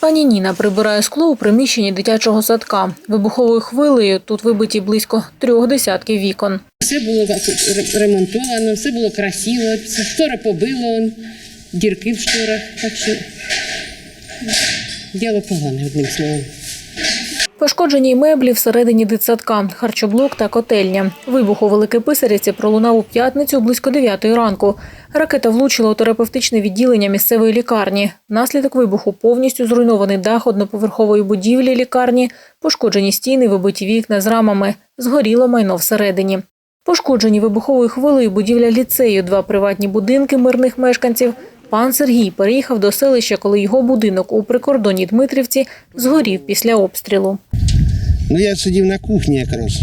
Пані Ніна прибирає скло у приміщенні дитячого садка. Вибуховою хвилею тут вибиті близько трьох десятків вікон. Все було ремонтовано, все було красиво, штора побило, дірки в шторах. Так що діло погане, одним словом. Пошкоджені й меблі всередині дитсадка, харчоблок та котельня. Вибух у Великій Писарівці пролунав у п'ятницю близько 9 ранку. Ракета влучила у терапевтичне відділення місцевої лікарні. Внаслідок вибуху повністю зруйнований дах одноповерхової будівлі лікарні, пошкоджені стіни, вибиті вікна з рамами, згоріло майно всередині. Пошкоджені вибуховою хвилею будівля ліцею, два приватні будинки мирних мешканців. Пан Сергій переїхав до селища, коли його будинок у прикордонній Дмитрівці згорів після обстрілу. Ну я сидів на кухні якраз.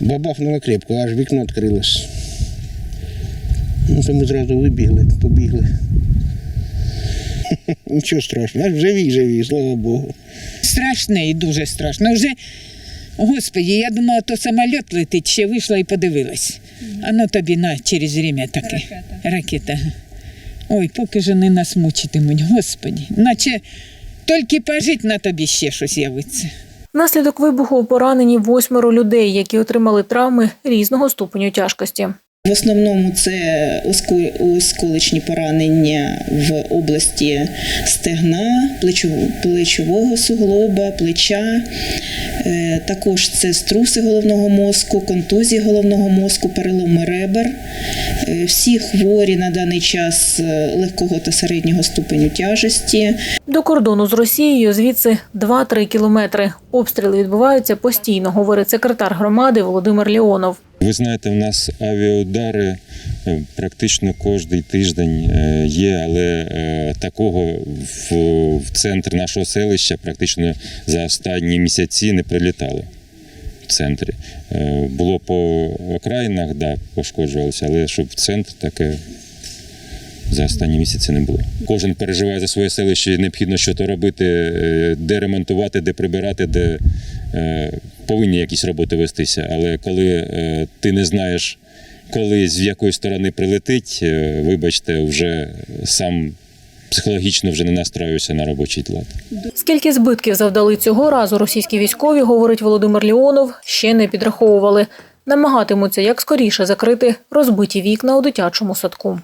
Бабахнуло крепко, аж вікно відкрилось. Ну, то ми зразу вибігли, побігли. Нічого страшного, аж живі, живі, слава Богу. Страшне і дуже страшно. Вже, господі, я думала, то самоліт летить, ще вийшла і подивилась. А ну тобі на через время таке. Ракета. Ой, поки ж не нас господі. Наче тільки пожить на тобі ще щось явиться. Внаслідок вибуху поранені восьмеро людей, які отримали травми різного ступеню тяжкості. В основному це осколочні поранення в області стегна, плечового суглоба, плеча. Е, Також це струси головного мозку, контузії головного мозку, переломи ребер. Е, Всі хворі на даний час е, легкого та середнього ступеню тяжесті. До кордону з Росією звідси 2-3 кілометри. Обстріли відбуваються постійно, говорить секретар громади Володимир Леонов. Ви знаєте, в нас авіаудари е, практично кожен тиждень е, є, але е, такого в, центр нашого селища практично за останні місяці не прилітало. В центрі було по окраїнах, да, пошкоджувалося, але щоб в центр таке за останні місяці не було. Кожен переживає за своє селище, необхідно щось робити, е, де ремонтувати, де прибирати, де е, повинні якісь роботи вестися. Але коли е, ти не знаєш, коли з якої сторони прилетить, вибачте, вже сам психологічно вже не настраюся на робочий лад. Скільки збитків завдали цього разу російські військові, говорить Володимир Леонов, ще не підраховували. Намагатимуться як скоріше закрити розбиті вікна у дитячому садку.